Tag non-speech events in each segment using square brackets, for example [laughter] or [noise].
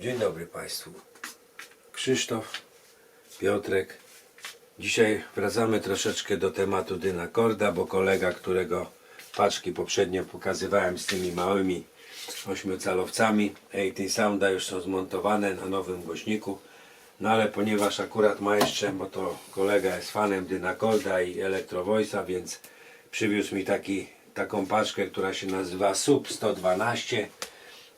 Dzień dobry Państwu. Krzysztof, Piotrek. Dzisiaj wracamy troszeczkę do tematu Dynakorda, bo kolega, którego paczki poprzednio pokazywałem z tymi małymi ośmiocalowcami 18 Sounda już są zmontowane na nowym głośniku. No ale ponieważ akurat ma jeszcze, bo to kolega jest fanem Dynakorda i Electro Voice'a, więc przywiózł mi taki, taką paczkę, która się nazywa Sub 112.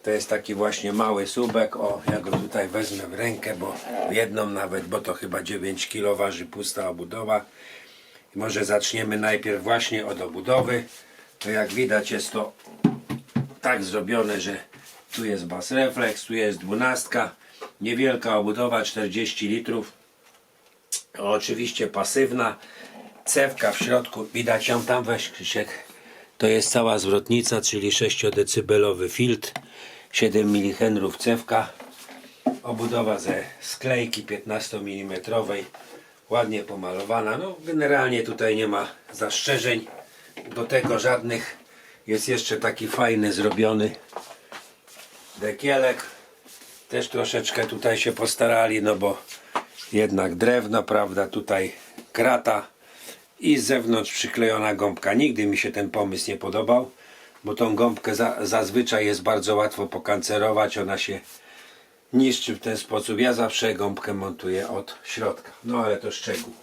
To jest taki właśnie mały subek. O, ja go tutaj wezmę w rękę, bo w jedną nawet, bo to chyba 9 kg waży pusta obudowa. I może zaczniemy najpierw właśnie od obudowy. To jak widać jest to tak zrobione, że tu jest bas reflex, tu jest dwunastka, niewielka obudowa 40 litrów. Oczywiście pasywna, cewka w środku, widać ją tam, weź Krzysiek. To jest cała zwrotnica, czyli 6-decybelowy filtr, 7 mH cewka, obudowa ze sklejki 15 mm, ładnie pomalowana. No generalnie tutaj nie ma zastrzeżeń do tego żadnych. Jest jeszcze taki fajny zrobiony dekielek. Też troszeczkę tutaj się postarali, no bo jednak drewno, prawda, tutaj krata i z zewnątrz przyklejona gąbka. Nigdy mi się ten pomysł nie podobał, bo tą gąbkę za, zazwyczaj jest bardzo łatwo pokancerować, ona się niszczy w ten sposób. Ja zawsze gąbkę montuję od środka, no ale to szczegół.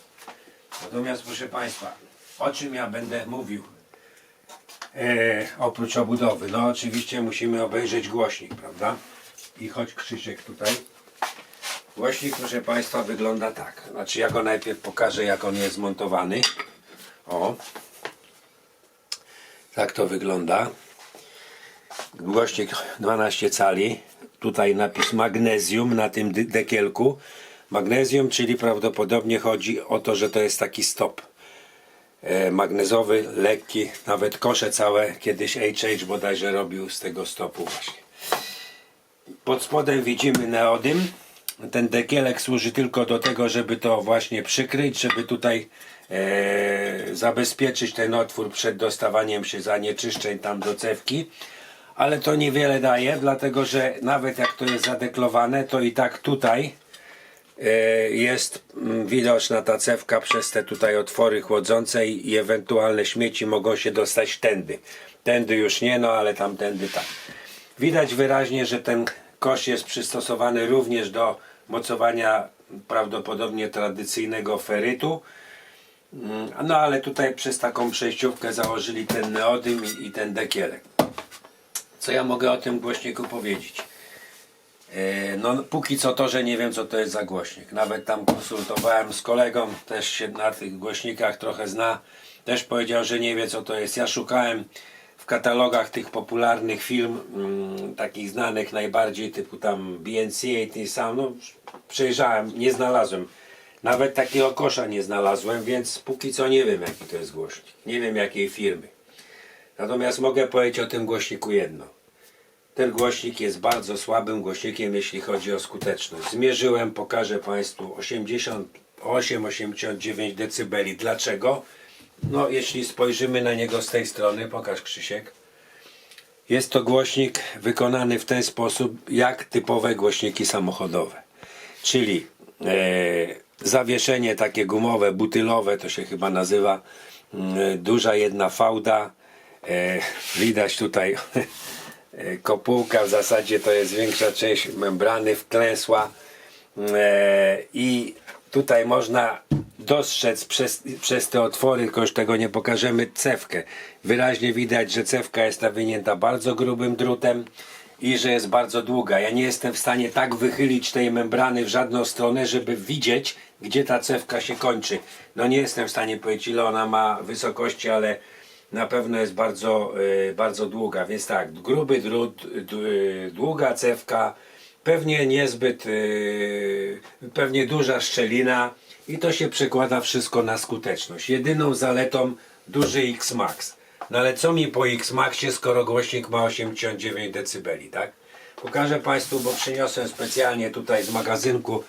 Natomiast proszę Państwa, o czym ja będę mówił? E, oprócz obudowy, no oczywiście musimy obejrzeć głośnik, prawda? I choć Krzysiek tutaj. Głośnik, proszę Państwa, wygląda tak. Znaczy, ja go najpierw pokażę, jak on jest zmontowany. O. Tak to wygląda. Głośnik 12 cali. Tutaj napis magnezjum na tym dekielku. Magnezjum, czyli prawdopodobnie chodzi o to, że to jest taki stop e, magnezowy, lekki, nawet kosze całe kiedyś HH bodajże robił z tego stopu właśnie. Pod spodem widzimy neodym. Ten dekielek służy tylko do tego, żeby to właśnie przykryć, żeby tutaj e, zabezpieczyć ten otwór przed dostawaniem się zanieczyszczeń tam do cewki. Ale to niewiele daje, dlatego że nawet jak to jest zadeklowane, to i tak tutaj e, jest mm, widoczna ta cewka przez te tutaj otwory chłodzące i, ewentualne śmieci mogą się dostać tędy. Tędy już nie, no ale tamtędy tak. Widać wyraźnie, że ten kosz jest przystosowany również do mocowania prawdopodobnie tradycyjnego ferytu. Mm, No ale tutaj przez taką przejściówkę założyli ten neodym i, i ten dekielek. Co ja mogę o tym głośniku powiedzieć? E, No, póki co to, że nie wiem, co to jest za głośnik. Nawet tam konsultowałem z kolegą, też się na tych głośnikach trochę zna. Też powiedział, że nie wie, co to jest. Ja szukałem w katalogach tych popularnych firm, mm, takich znanych najbardziej, typu tam BNC, AT Sound. No, przejrzałem, nie znalazłem. Nawet takiego kosza nie znalazłem, więc póki co nie wiem, jaki to jest głośnik. Nie wiem, jakiej firmy. Natomiast mogę powiedzieć o tym głośniku jedno. Ten głośnik jest bardzo słabym głośnikiem, jeśli chodzi o skuteczność. Zmierzyłem, pokażę Państwu 88-89 dB. Dlaczego? No, jeśli spojrzymy na niego z tej strony, pokaż Krzysiek. Jest to głośnik wykonany w ten sposób, jak typowe głośniki samochodowe. Czyli e, zawieszenie takie gumowe, butylowe, to się chyba nazywa, mm, duża jedna fałda. E, [laughs] widać tutaj [laughs] e, kopułka, w zasadzie to jest większa część membrany wklęsła e, i tutaj można dostrzec przez, przez te otwory, tylko już tego nie pokażemy, cewkę. Wyraźnie widać, że cewka jest nawinięta bardzo grubym drutem i że jest bardzo długa. Ja nie jestem w stanie tak wychylić tej membrany w żadną stronę, żeby widzieć, gdzie ta cewka się kończy. No nie jestem w stanie powiedzieć, ile ona ma wysokości, ale na pewno jest bardzo, e, bardzo długa. Więc tak, gruby drut, e, długa cewka, pewnie niezbyt, e, pewnie duża szczelina i to się przekłada wszystko na skuteczność. Jedyną zaletą duży X-Max. No ale co mi po X-Maxie, skoro głośnik ma 89 dB, tak? Pokażę Państwu, bo przyniosłem specjalnie tutaj z magazynku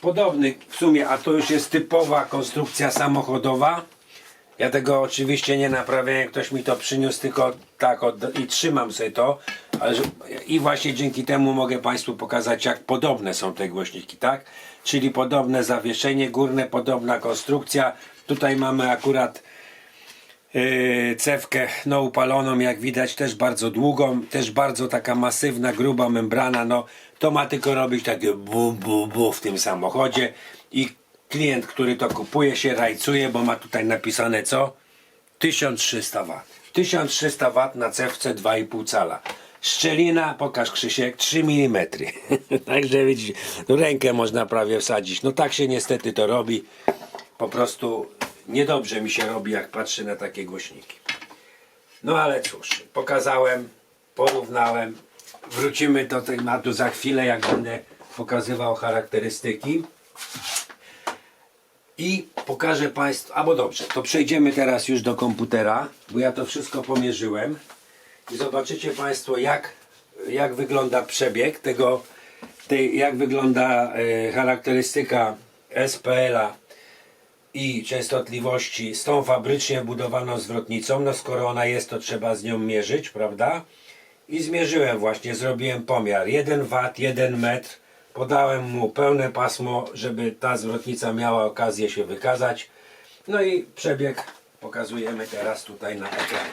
podobny w sumie, a to już jest typowa konstrukcja samochodowa. Ja tego oczywiście nie naprawiałem, ktoś mi to przyniósł, tylko tak od, i trzymam sobie to, Ale I właśnie dzięki temu mogę Państwu pokazać, jak podobne są te głośniki, tak? Czyli podobne zawieszenie górne, podobna konstrukcja. Tutaj mamy akurat cewkę no upaloną, jak widać, też bardzo długą, też bardzo taka masywna, gruba membrana. No, to ma tylko robić takie bu, bu, bu w tym samochodzie. I klient, który to kupuje, się rajcuje, bo ma tutaj napisane co? 1300 W. 1300 W na cewce 2,5 cala. Szczelina, pokaż Krzysiek, 3 mm. [laughs] Także widzicie, no rękę można prawie wsadzić. No tak się niestety to robi. Po prostu niedobrze mi się robi, jak patrzę na takie głośniki. No ale cóż, pokazałem, porównałem. Wrócimy do tematu za chwilę, jak będę pokazywał charakterystyki. I pokażę Państwu, albo dobrze, to przejdziemy teraz już do komputera, bo ja to wszystko pomierzyłem i zobaczycie Państwo jak, jak wygląda przebieg tego, tej, jak wygląda e, charakterystyka SPL-a i częstotliwości z tą fabrycznie budowaną zwrotnicą, no skoro ona jest, to trzeba z nią mierzyć, prawda? I zmierzyłem właśnie, zrobiłem pomiar 1 W, 1 metr, podałem mu pełne pasmo, żeby ta zwrotnica miała okazję się wykazać. No i przebieg pokazujemy teraz tutaj na ekranie.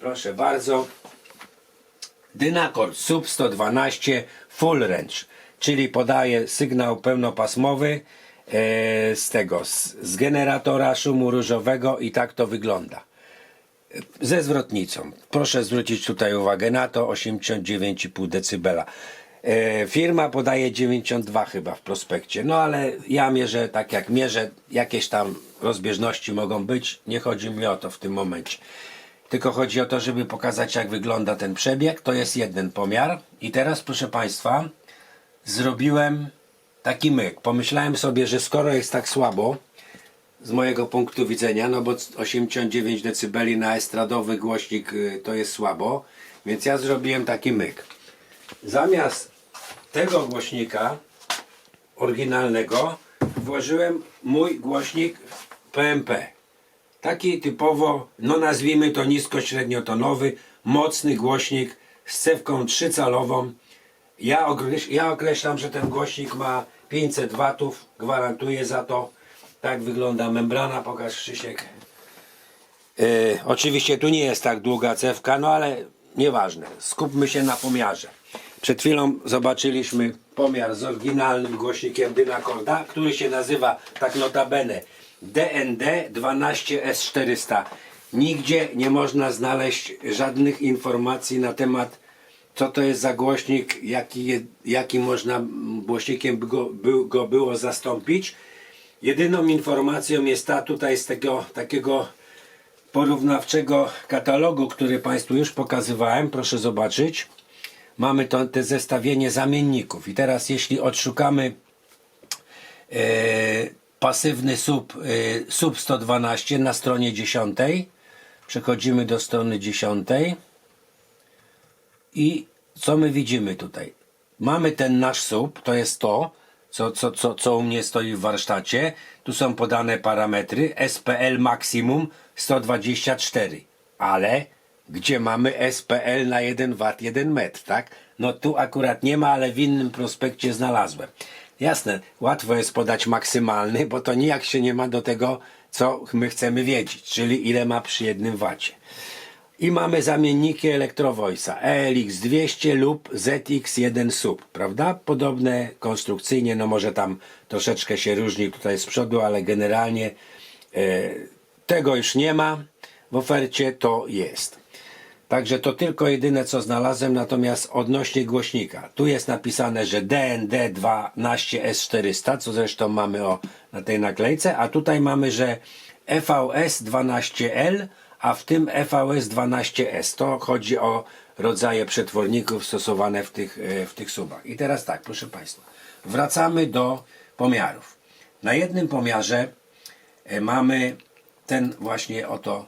Proszę bardzo. Dynakord Sub 112 Full Range, czyli podaje sygnał pełnopasmowy z tego, z, z generatora szumu różowego i tak to wygląda. Ze zwrotnicą. Proszę zwrócić tutaj uwagę na to 89,5 dB. E, firma podaje 92 chyba w prospekcie, no ale ja mierzę tak jak mierzę, jakieś tam rozbieżności mogą być, nie chodzi mi o to w tym momencie. Tylko chodzi o to, żeby pokazać jak wygląda ten przebieg. To jest jeden pomiar. I teraz proszę Państwa, zrobiłem taki myk. Pomyślałem sobie, że skoro jest tak słabo, z mojego punktu widzenia, no bo 89 dB na estradowy głośnik y, to jest słabo, więc ja zrobiłem taki myk. Zamiast tego głośnika oryginalnego włożyłem mój głośnik PMP. Taki typowo, no nazwijmy to nisko średniotonowy, mocny głośnik z cewką trzycalową. Ja, ja określam, że ten głośnik ma 500 watów, gwarantuję za to. Tak wygląda membrana, pokaż Krzysiek. Yy, oczywiście tu nie jest tak długa cewka, no ale nieważne. Skupmy się na pomiarze. Przed chwilą zobaczyliśmy pomiar z oryginalnym głośnikiem Dynakorda, który się nazywa tak notabene DND 12S400. Nigdzie nie można znaleźć żadnych informacji na temat co to jest za głośnik, jaki, jaki można głośnikiem go, by go było zastąpić. Jedyną informacją jest ta tutaj z tego takiego porównawczego katalogu, który Państwu już pokazywałem. Proszę zobaczyć. Mamy to, te zestawienie zamienników. I teraz jeśli odszukamy e, pasywny sub, e, sub 112 na stronie 10, przechodzimy do strony 10 i co my widzimy tutaj? Mamy ten nasz sub, to jest to, co, co, co, co u mnie stoi w warsztacie. Tu są podane parametry. SPL maksimum 124. Ale gdzie mamy SPL na 1 W 1 metr, tak? No tu akurat nie ma, ale w innym prospekcie znalazłem. Jasne, łatwo jest podać maksymalny, bo to nijak się nie ma do tego, co my chcemy wiedzieć, czyli ile ma przy jednym wacie. I mamy zamienniki Electrovoice'a ELX200 lub ZX1 Sub, prawda? Podobne konstrukcyjnie, no może tam troszeczkę się różni tutaj z przodu, ale generalnie e, tego już nie ma w ofercie, to jest. Także to tylko jedyne co znalazłem, natomiast odnośnie głośnika. Tu jest napisane, że DND 12S400, co zresztą mamy o, na tej naklejce, a tutaj mamy, że E EVS 12L, a w tym E EVS 12S. To chodzi o rodzaje przetworników stosowane w tych, e, w tych subach. I teraz tak, proszę Państwa, wracamy do pomiarów. Na jednym pomiarze e, mamy ten właśnie oto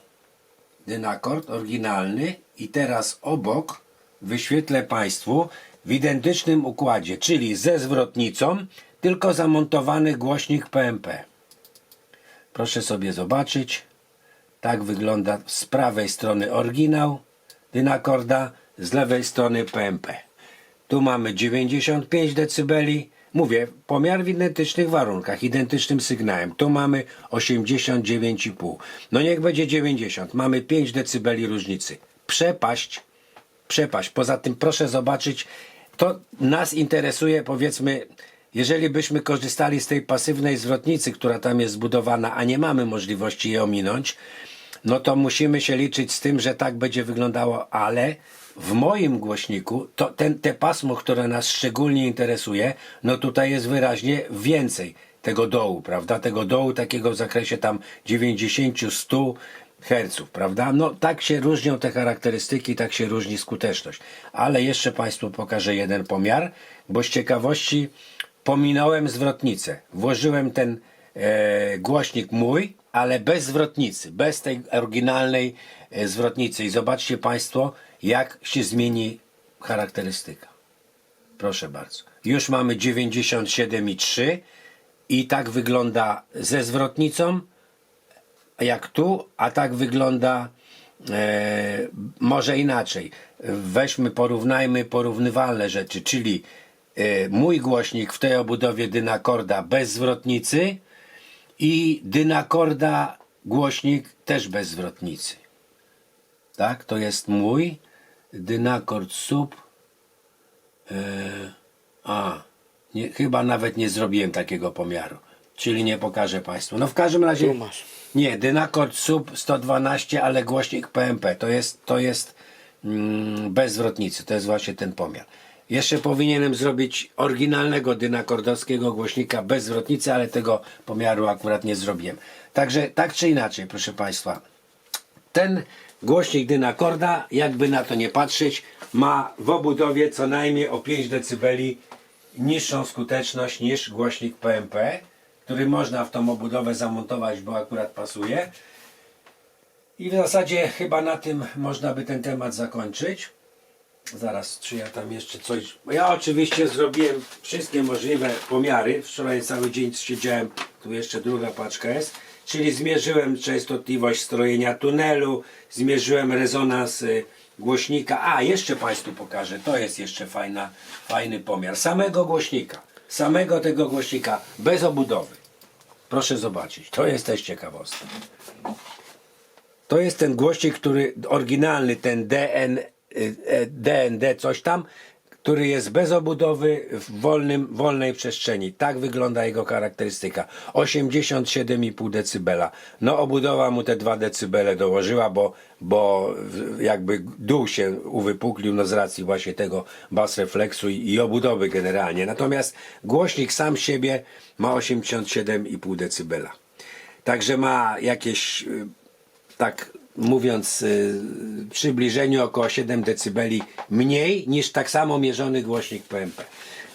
dynakord oryginalny i teraz obok wyświetlę Państwu w identycznym układzie, czyli ze zwrotnicą, tylko zamontowany głośnik PMP. Proszę sobie zobaczyć. Tak wygląda z prawej strony oryginał dynakorda, z lewej strony PMP. Tu mamy 95 dB. Mówię, pomiar w identycznych warunkach, identycznym sygnałem. Tu mamy 89,5. No niech będzie 90. Mamy 5 dB różnicy. Przepaść. Przepaść. Poza tym proszę zobaczyć, to nas interesuje powiedzmy, jeżeli byśmy korzystali z tej pasywnej zwrotnicy, która tam jest zbudowana, a nie mamy możliwości jej ominąć, no to musimy się liczyć z tym, że tak będzie wyglądało, ale w moim głośniku to ten, te pasmo, które nas szczególnie interesuje, no tutaj jest wyraźnie więcej tego dołu, prawda? Tego dołu takiego w zakresie tam 90-100 Hz, prawda? No tak się różnią te charakterystyki, tak się różni skuteczność. Ale jeszcze Państwu pokażę jeden pomiar, bo z ciekawości pominąłem zwrotnicę. Włożyłem ten e, głośnik mój, ale bez zwrotnicy, bez tej oryginalnej e, zwrotnicy. I zobaczcie Państwo, jak się zmieni charakterystyka. Proszę bardzo. Już mamy 97,3 i tak wygląda ze zwrotnicą, jak tu, a tak wygląda e, może inaczej. Weźmy, porównajmy porównywalne rzeczy, czyli e, mój głośnik w tej obudowie dynakorda bez zwrotnicy i dynakorda głośnik też bez zwrotnicy. Tak, to jest mój dynakord sub. E, a, nie, chyba nawet nie zrobiłem takiego pomiaru, czyli nie pokażę Państwu. No w każdym razie. Nie, dynakord sub 112, ale głośnik PMP. To jest, to jest mm, bez zwrotnicy. To jest właśnie ten pomiar. Jeszcze powinienem zrobić oryginalnego dynakordowskiego głośnika bez zwrotnicy, ale tego pomiaru akurat nie zrobiłem. Także tak czy inaczej, proszę Państwa, ten głośnik dynakorda, jakby na to nie patrzeć, ma w obudowie co najmniej o 5 dB niższą skuteczność niż głośnik PMP, który można w tą obudowę zamontować, bo akurat pasuje. I w zasadzie chyba na tym można by ten temat zakończyć. Zaraz, czy ja tam jeszcze coś. Ja oczywiście zrobiłem wszystkie możliwe pomiary. Wczoraj cały dzień siedziałem, tu jeszcze druga paczka jest. Czyli zmierzyłem częstotliwość strojenia tunelu, zmierzyłem rezonans y, głośnika. A, jeszcze Państwu pokażę, to jest jeszcze fajna, fajny pomiar. Samego głośnika, samego tego głośnika, bez obudowy. Proszę zobaczyć, to jest też ciekawostka. To jest ten głośnik, który oryginalny, ten DN, DND coś tam, który jest bez obudowy w wolnym, wolnej przestrzeni. Tak wygląda jego charakterystyka. 87,5 dB. No obudowa mu te 2 dB dołożyła, bo, bo jakby dół się uwypuklił no z racji właśnie tego bas refleksu i, i obudowy generalnie. Natomiast głośnik sam siebie ma 87,5 dB. Także ma jakieś y, tak mówiąc y, przybliżeniu około 7 dB mniej niż tak samo mierzony głośnik PMP.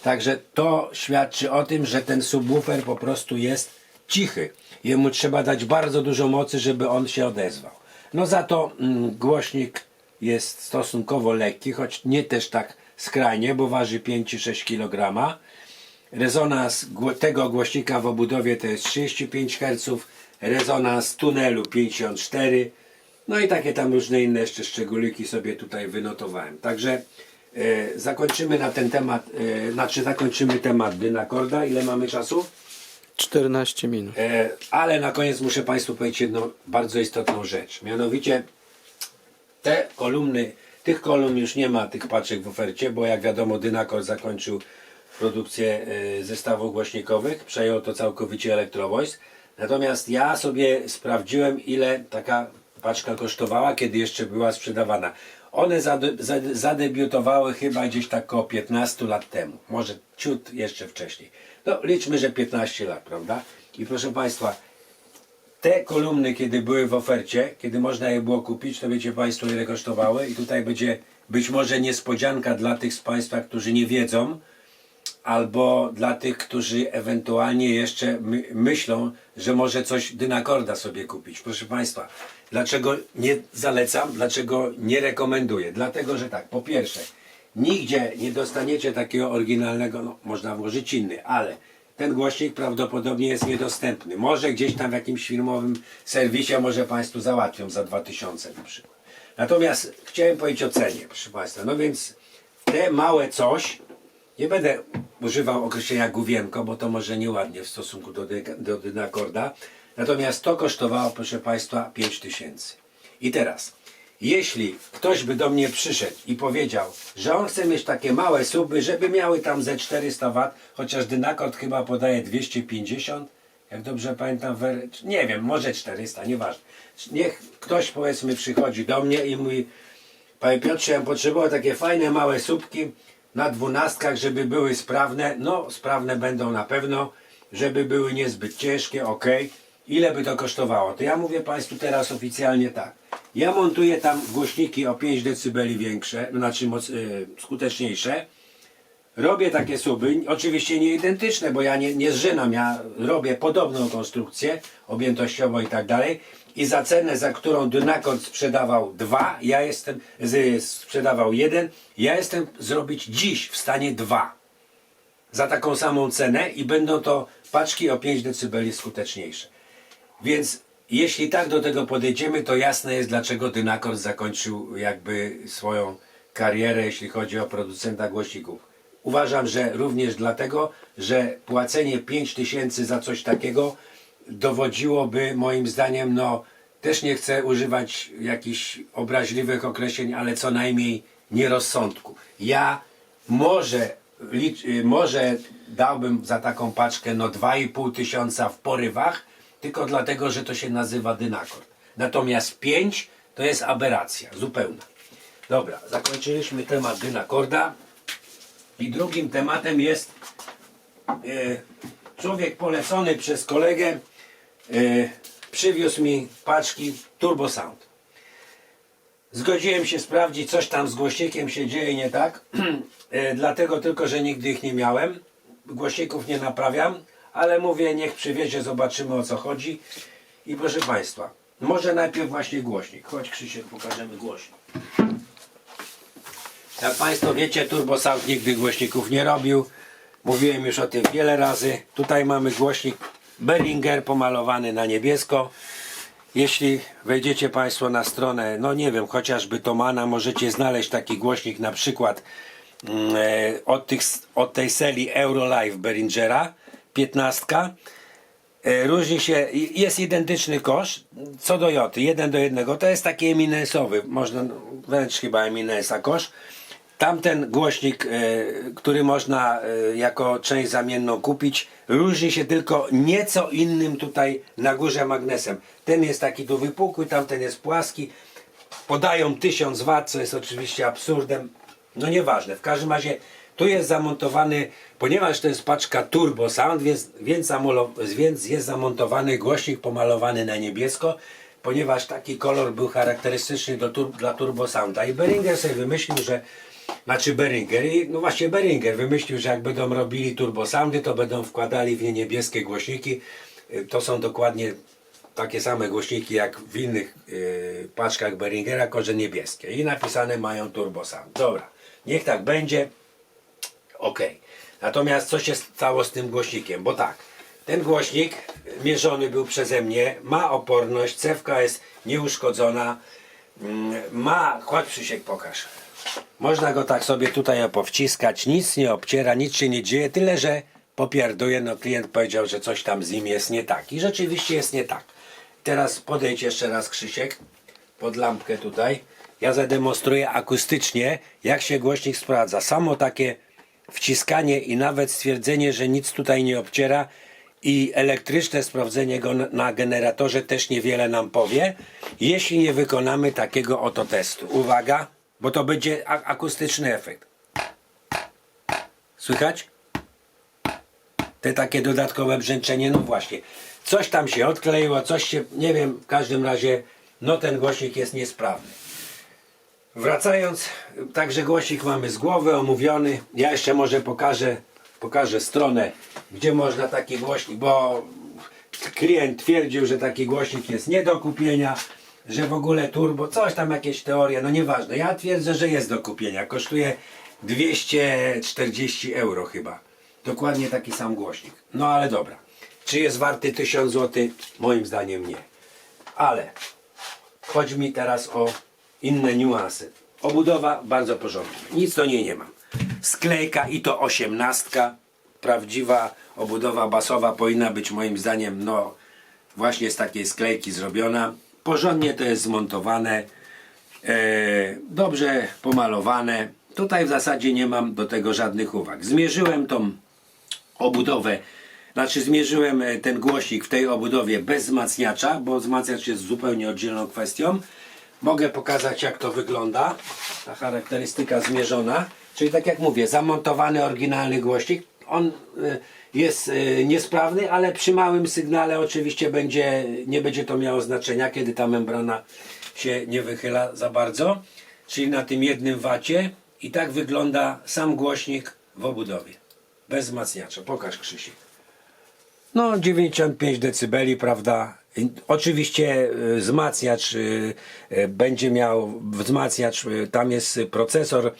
Także to świadczy o tym, że ten subwoofer po prostu jest cichy. Jemu trzeba dać bardzo dużo mocy, żeby on się odezwał. No za to mm, głośnik jest stosunkowo lekki, choć nie też tak skrajnie, bo waży 5-6 kg. Rezonans tego głośnika w obudowie to jest 35 Hz, rezonans tunelu 54, no i takie tam różne inne jeszcze szczególiki sobie tutaj wynotowałem. Także e, zakończymy na ten temat, e, znaczy zakończymy temat dynakorda. Ile mamy czasu? 14 minut. E, ale na koniec muszę Państwu powiedzieć jedną bardzo istotną rzecz. Mianowicie te kolumny, tych kolumn już nie ma, tych paczek w ofercie, bo jak wiadomo Dynakor zakończył produkcję e, zestawów głośnikowych, przejął to całkowicie Electro-Voice. Natomiast ja sobie sprawdziłem ile taka paczka kosztowała, kiedy jeszcze była sprzedawana. One zade, zade, zadebiutowały chyba gdzieś tak około 15 lat temu, może ciut jeszcze wcześniej. No liczmy, że 15 lat, prawda? I proszę Państwa, te kolumny, kiedy były w ofercie, kiedy można je było kupić, to wiecie Państwo, ile kosztowały. I tutaj będzie być może niespodzianka dla tych z Państwa, którzy nie wiedzą, albo dla tych, którzy ewentualnie jeszcze my, myślą, że może coś dynakorda sobie kupić. Proszę Państwa, dlaczego nie zalecam, dlaczego nie rekomenduję? Dlatego, że tak, po pierwsze, nigdzie nie dostaniecie takiego oryginalnego, no można włożyć inny, ale ten głośnik prawdopodobnie jest niedostępny. Może gdzieś tam w jakimś firmowym serwisie może Państwu załatwią za 2000 na przykład. Natomiast chciałem powiedzieć o cenie, proszę Państwa. No więc te małe coś, nie będę używał określenia główienko, bo to może nieładnie w stosunku do, do dynakorda. Natomiast to kosztowało, proszę Państwa, 5 tysięcy. I teraz, jeśli ktoś by do mnie przyszedł i powiedział, że on chce mieć takie małe suby, żeby miały tam ze 400 W, chociaż dynakord chyba podaje 250, jak dobrze pamiętam, nie wiem, może 400, nieważne. Niech ktoś powiedzmy przychodzi do mnie i mówi, Panie Piotrze, ja potrzebował takie fajne małe słupki na dwunastkach, żeby były sprawne. No, sprawne będą na pewno, żeby były niezbyt ciężkie, ok. Ile by to kosztowało? To ja mówię Państwu teraz oficjalnie tak. Ja montuję tam głośniki o 5 dB większe, znaczy moc, y, skuteczniejsze. Robię takie suby, oczywiście nie identyczne, bo ja nie, nie zżynam, ja robię podobną konstrukcję objętościową i tak dalej. I za cenę, za którą Dynakord sprzedawał dwa, ja jestem, z, sprzedawał jeden, ja jestem zrobić dziś w stanie dwa. Za taką samą cenę i będą to paczki o 5 dB skuteczniejsze. Więc jeśli tak do tego podejdziemy, to jasne jest, dlaczego Dynakord zakończył jakby swoją karierę, jeśli chodzi o producenta głośników. Uważam, że również dlatego, że płacenie 5 tysięcy za coś takiego dowodziłoby moim zdaniem, no też nie chcę używać jakichś obraźliwych określeń, ale co najmniej nierozsądku. Ja może, y, może dałbym za taką paczkę no 2,5 tysiąca w porywach, tylko dlatego, że to się nazywa dynakord. Natomiast 5 to jest aberracja zupełna. Dobra, zakończyliśmy temat dynakorda. I drugim tematem jest e, człowiek polecony przez kolegę e, przywiózł mi paczki Turbo Sound. Zgodziłem się sprawdzić, coś tam z głośnikiem się dzieje nie tak. [clears throat] e, dlatego tylko, że nigdy ich nie miałem. Głośników nie naprawiam, ale mówię, niech przywiezie, zobaczymy o co chodzi. I proszę Państwa, może najpierw właśnie głośnik. Chodź Krzysiek, pokażemy głośnik. Jak Państwo wiecie, Turbo Sound nigdy głośników nie robił. Mówiłem już o tym wiele razy. Tutaj mamy głośnik Behringer pomalowany na niebiesko. Jeśli wejdziecie Państwo na stronę, no nie wiem, chociażby Tomana, możecie znaleźć taki głośnik na przykład mm, e, od, tych, od tej serii Eurolive Behringera 15. E, Różni się, jest identyczny kosz co do joty, jeden do jednego. To jest taki eminensowy, można wręcz chyba eminensa kosz. Tamten głośnik, e, który można e, jako część zamienną kupić, różni się tylko nieco innym tutaj na górze magnesem. Ten jest taki tu wypukły, tamten jest płaski. Podają 1000 W, co jest oczywiście absurdem. No nieważne, w każdym razie tu jest zamontowany, ponieważ to jest paczka Turbo Sound, więc, więc, jest zamontowany głośnik pomalowany na niebiesko, ponieważ taki kolor był charakterystyczny do dla Turbo Sounda. I Behringer sobie wymyślił, że znaczy Behringer, i no właśnie Behringer wymyślił, że jak będą robili Turbo Soundy, to będą wkładali w nie niebieskie głośniki. Y, To są dokładnie takie same głośniki jak w innych y, paczkach Behringera, tylko że niebieskie. I napisane mają Turbo Sound. Dobra, niech tak będzie. Ok. Natomiast co się stało z tym głośnikiem? Bo tak, ten głośnik mierzony był przeze mnie, ma oporność, cewka jest nieuszkodzona, mm, ma, chodź Krzysiek pokaż. Można go tak sobie tutaj powciskać, nic nie obciera, nic się nie dzieje, tyle że popierduje, no klient powiedział, że coś tam z nim jest nie tak. I rzeczywiście jest nie tak. Teraz podejdź jeszcze raz Krzysiek pod lampkę tutaj. Ja zademonstruję akustycznie, jak się głośnik sprawdza. Samo takie wciskanie i nawet stwierdzenie, że nic tutaj nie obciera i elektryczne sprawdzenie go na generatorze też niewiele nam powie, jeśli nie wykonamy takiego oto testu. Uwaga, bo to będzie akustyczny efekt. Słychać? Te takie dodatkowe brzęczenie, no właśnie. Coś tam się odkleiło, coś się, nie wiem, w każdym razie, no ten głośnik jest niesprawny. Wracając, także głośnik mamy z głowy omówiony. Ja jeszcze może pokażę, pokażę stronę, gdzie można taki głośnik, bo klient twierdził, że taki głośnik jest nie do kupienia, że w ogóle turbo, coś tam jakieś teorie, no nieważne. Ja twierdzę, że jest do kupienia. Kosztuje 240 euro chyba. Dokładnie taki sam głośnik. No ale dobra. Czy jest warty 1000 zł? Moim zdaniem nie. Ale chodzi mi teraz o inne niuanse. Obudowa bardzo porządna. Nic do niej nie mam. Sklejka i to osiemnastka. Prawdziwa obudowa basowa powinna być moim zdaniem no właśnie z takiej sklejki zrobiona. Porządnie to jest zmontowane. E, dobrze pomalowane. Tutaj w zasadzie nie mam do tego żadnych uwag. Zmierzyłem tą obudowę, znaczy zmierzyłem e, ten głośnik w tej obudowie bez wzmacniacza, bo wzmacniacz jest zupełnie oddzielną kwestią. Mogę pokazać jak to wygląda, ta charakterystyka zmierzona. Czyli tak jak mówię, zamontowany oryginalny głośnik. On e, jest e, niesprawny, ale przy małym sygnale oczywiście będzie, nie będzie to miało znaczenia, kiedy ta membrana się nie wychyla za bardzo. Czyli na tym jednym wacie. I tak wygląda sam głośnik w obudowie. Bez wzmacniacza. Pokaż Krzysiek. No 95 decybeli, prawda? Oczywiście y, wzmacniacz y, y, będzie miał wzmacniacz, tam jest procesor,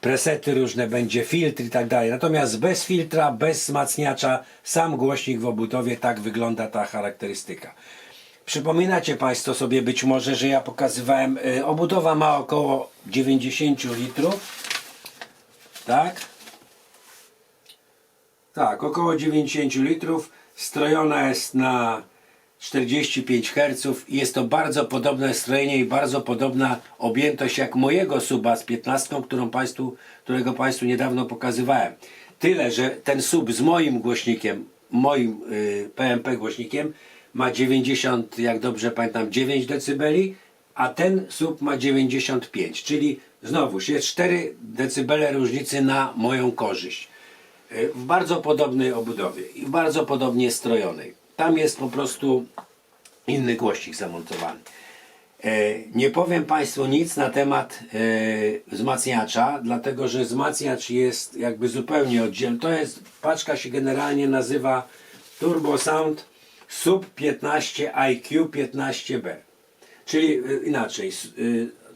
presety różne, będzie filtr i tak dalej. Natomiast bez filtra, bez wzmacniacza, sam głośnik w obudowie, tak wygląda ta charakterystyka. Przypominacie Państwo sobie być może, że ja pokazywałem, obudowa ma około 90 litrów, tak? Tak, około 90 litrów. Strojona jest na 45 Hz jest to bardzo podobne strojenie i bardzo podobna objętość jak mojego suba z 15, którą państwu, którego Państwu niedawno pokazywałem. Tyle, że ten sub z moim głośnikiem, moim y, PMP głośnikiem ma 90, jak dobrze pamiętam, 9 dB, a ten sub ma 95, czyli znowuż jest 4 dB różnicy na moją korzyść w bardzo podobnej obudowie i w bardzo podobnie strojonej. Tam jest po prostu inny głośnik zamontowany. E, Nie powiem Państwu nic na temat e, wzmacniacza, dlatego że wzmacniacz jest jakby zupełnie oddzielny. To jest, paczka się generalnie nazywa Turbo Sound Sub 15 IQ 15B. Czyli e, inaczej,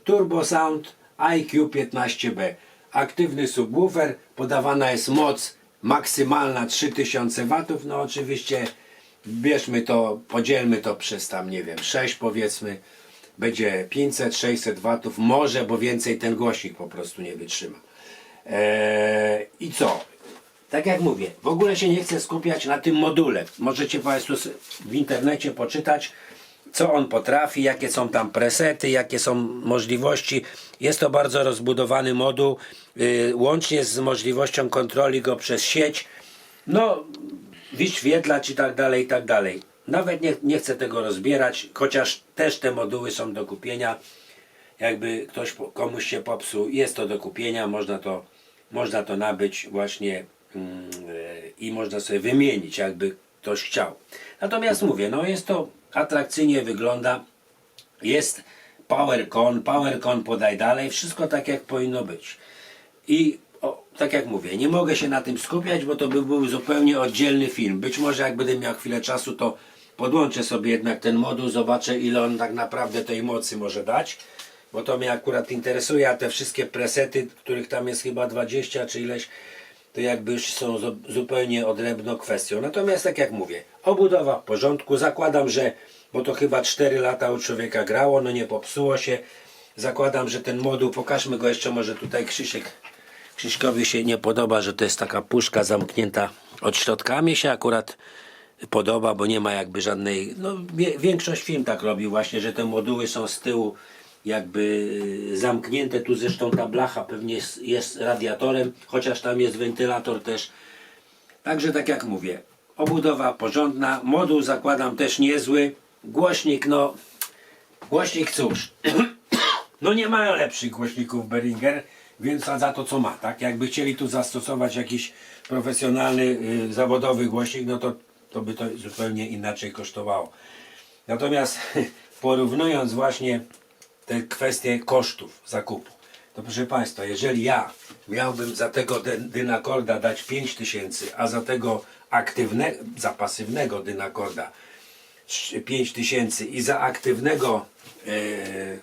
Turbo Sound IQ 15B. Aktywny subwoofer, podawana jest moc maksymalna 3000 W. No oczywiście bierzmy to, podzielmy to przez tam, nie wiem, 6 powiedzmy. Będzie 500-600 W, może, bo więcej ten głośnik po prostu nie wytrzyma. Eee, I co? Tak jak mówię, w ogóle się nie chcę skupiać na tym module. Możecie Państwo w internecie poczytać, co on potrafi, jakie są tam presety, jakie są możliwości. Jest to bardzo rozbudowany moduł, yy, łącznie z możliwością kontroli go przez sieć. No, wyświetlać i tak dalej, i tak dalej. Nawet nie, nie chcę tego rozbierać, chociaż też te moduły są do kupienia. Jakby ktoś komuś się popsuł, jest to do kupienia, można to, można to nabyć właśnie e, i można sobie wymienić, jakby ktoś chciał. Natomiast mówię, no jest to atrakcyjnie wygląda, jest PowerCon, PowerCon podaj dalej, wszystko tak jak powinno być. I o, tak jak mówię, nie mogę się na tym skupiać, bo to by był zupełnie oddzielny film. Być może jak będę miał chwilę czasu, to podłączę sobie jednak ten moduł, zobaczę ile on tak naprawdę tej mocy może dać, bo to mnie akurat interesuje, a te wszystkie presety, których tam jest chyba 20 czy ileś, to jakby już są zu- zupełnie odrębną kwestią. Natomiast tak jak mówię, obudowa w porządku, zakładam, że, bo to chyba 4 lata u człowieka grało, no nie popsuło się, zakładam, że ten moduł, pokażmy go jeszcze może tutaj Krzysiek, Krzyśkowi się nie podoba, że to jest taka puszka zamknięta od środka, a mnie się akurat podoba, bo nie ma jakby żadnej, no większość film tak robi właśnie, że te moduły są z tyłu jakby y, zamknięte, tu zresztą ta blacha pewnie jest, jest radiatorem, chociaż tam jest wentylator też, Także tak jak mówię, obudowa porządna, moduł zakładam też niezły, głośnik no, głośnik cóż, [clears throat] no nie mają lepszych głośników Behringer, więc za to co ma, tak? Jakby chcieli tu zastosować jakiś profesjonalny, y, zawodowy głośnik, no to, to by to zupełnie inaczej kosztowało. Natomiast [laughs] porównując właśnie te kwestie kosztów zakupu, to proszę Państwa, jeżeli ja miałbym za tego dy- dynakorda dać 5000, a za tego aktywnego, za pasywnego dynakorda 5000 i za aktywnego e,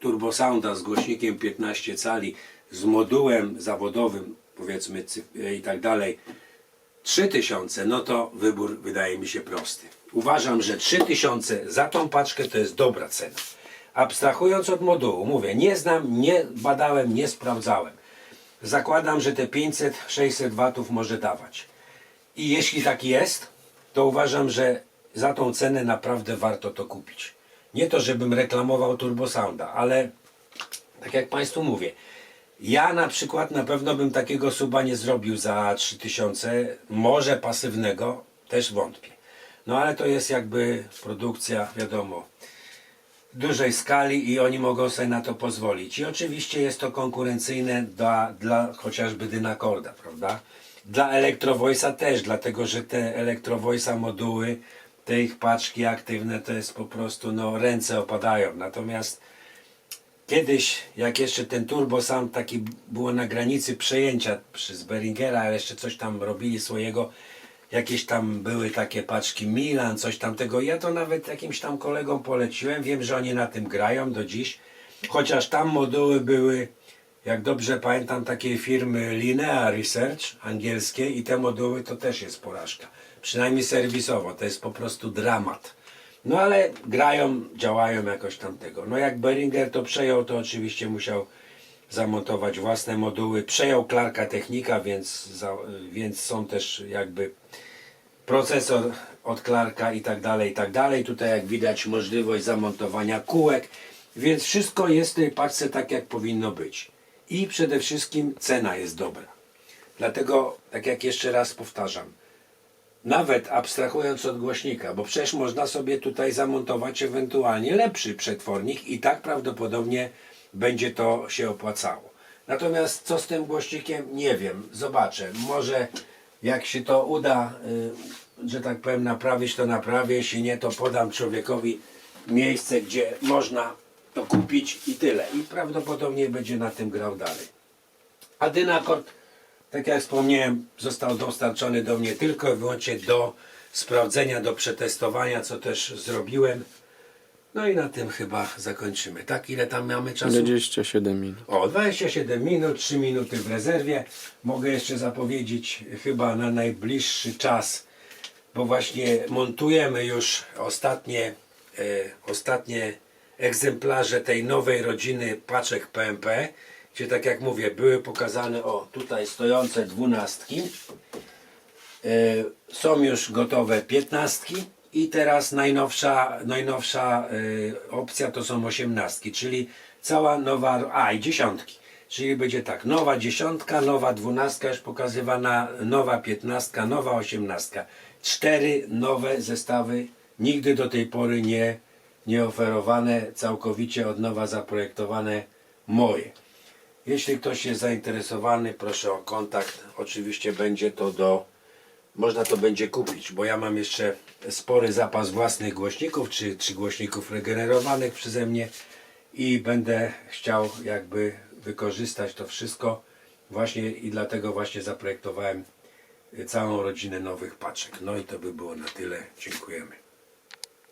Turbo Sounda z głośnikiem 15 cali, z modułem zawodowym, powiedzmy cyf- i tak dalej, 3000, no to wybór wydaje mi się prosty. Uważam, że 3000 za tą paczkę to jest dobra cena. Abstrahując od modułu, mówię, nie znam, nie badałem, nie sprawdzałem. Zakładam, że te 500-600 watów może dawać. I jeśli tak jest, to uważam, że za tą cenę naprawdę warto to kupić. Nie to, żebym reklamował Turbo Sounda, ale tak jak Państwu mówię, ja na przykład na pewno bym takiego suba nie zrobił za 3000, może pasywnego, też wątpię. No ale to jest jakby produkcja, wiadomo, dużej skali i oni mogą sobie na to pozwolić. I oczywiście jest to konkurencyjne dla, dla chociażby Dynakorda, prawda? Dla Electro też, dlatego że te Electro moduły, te ich paczki aktywne to jest po prostu, no ręce opadają. Natomiast kiedyś, jak jeszcze ten Turbo Sound taki było na granicy przejęcia przez Beringera, ale jeszcze coś tam robili swojego, jakieś tam były takie paczki Milan, coś tamtego. Ja to nawet jakimś tam kolegom poleciłem. Wiem, że oni na tym grają do dziś. Chociaż tam moduły były, jak dobrze pamiętam, takiej firmy Linea Research angielskie i te moduły to też jest porażka. Przynajmniej serwisowo, to jest po prostu dramat. No ale grają, działają jakoś tamtego. No jak Beringer to przejął, to oczywiście musiał zamontować własne moduły. Przejął Clarka Technika, więc, za, więc są też jakby procesor od Clarka i tak dalej, i tak dalej. Tutaj jak widać możliwość zamontowania kółek, więc wszystko jest w tej paczce tak jak powinno być. I przede wszystkim cena jest dobra. Dlatego, tak jak jeszcze raz powtarzam, nawet abstrahując od głośnika, bo przecież można sobie tutaj zamontować ewentualnie lepszy przetwornik i tak prawdopodobnie będzie to się opłacało. Natomiast co z tym głośnikiem? Nie wiem, zobaczę. Może jak się to uda, y, że tak powiem, naprawić, to naprawię. Jeśli nie, to podam człowiekowi miejsce, gdzie można to kupić i tyle. I prawdopodobnie będzie na tym grał dalej. A Dynakord, tak jak wspomniałem, został dostarczony do mnie tylko i wyłącznie do sprawdzenia, do przetestowania, co też zrobiłem. No i na tym chyba zakończymy. Tak, ile tam mamy czasu? 27 minut. O, 27 minut, 3 minuty w rezerwie. Mogę jeszcze zapowiedzieć chyba na najbliższy czas, bo właśnie montujemy już ostatnie, e, ostatnie egzemplarze tej nowej rodziny paczek PMP, gdzie tak jak mówię, były pokazane, o tutaj stojące dwunastki. E, są już gotowe piętnastki i teraz najnowsza, najnowsza e, opcja to są osiemnastki, czyli cała nowa, a i dziesiątki. Czyli będzie tak, nowa dziesiątka, nowa dwunastka już pokazywana, nowa piętnastka, nowa osiemnastka. Cztery nowe zestawy, nigdy do tej pory nie, nie oferowane, całkowicie od nowa zaprojektowane moje. Jeśli ktoś jest zainteresowany, proszę o kontakt. Oczywiście będzie to do. Można to będzie kupić, bo ja mam jeszcze spory zapas własnych głośników, czy, czy głośników regenerowanych przeze mnie i będę chciał jakby wykorzystać to wszystko właśnie i dlatego właśnie zaprojektowałem całą rodzinę nowych paczek. No i to by było na tyle. Dziękujemy.